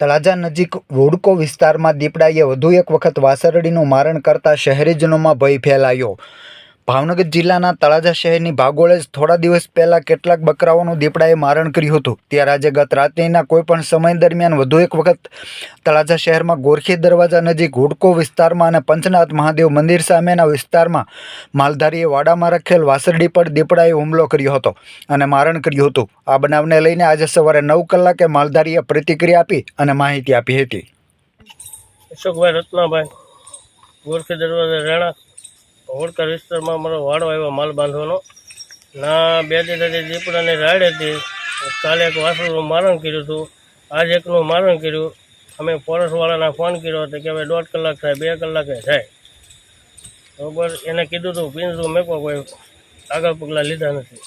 તળાજા નજીક રોડકો વિસ્તારમાં દીપડાએ વધુ એક વખત વાસરડીનું મારણ કરતા શહેરીજનોમાં ભય ફેલાયો. ભાવનગર જિલ્લાના તળાજા શહેરની ભાગોળે જ થોડા દિવસ પહેલા કેટલાક બકરાઓનું દીપડાએ મારણ કર્યું હતું. ત્યારે આજે ગત રાત્રિના કોઈપણ સમય દરમિયાન વધુ એક વખત તળાજા શહેરમાં ગોરખી દરવાજા નજીક હુડકો વિસ્તારમાં અને પંચનાથ મહાદેવ મંદિર સામેના વિસ્તારમાં માલધારીએ વાડામાં રખેલ વાસરડી પર દીપડાએ હુમલો કર્યો હતો અને મારણ કર્યું હતું. આ બનાવને લઈને આજે સવારે નવ કલાકે માલધારીએ પ્રતિક્રિયા આપી અને માહિતી આપી હતી. અશોકભાઈ રત્નાભાઈ, ગોરખી દરવાજા, રેણા હોડકા વિસ્તારમાં અમારો વાડો આવ્યો માલ બાંધવાનો. ના, બે દીધાથી દીપડાની રાડ હતી. કાલે એક વાસણનું મારણ કર્યું હતું. આજ એકનું મારણ કર્યું. અમે ફોરેસ્ટવાળાને ફોન કર્યો હતો કે હવે દોઢ કલાક થાય, બે કલાકે થાય. બરોબર, એને કીધું હતું પિંજરું મેકો કોઈ આગળ પગલાં લીધા નથી.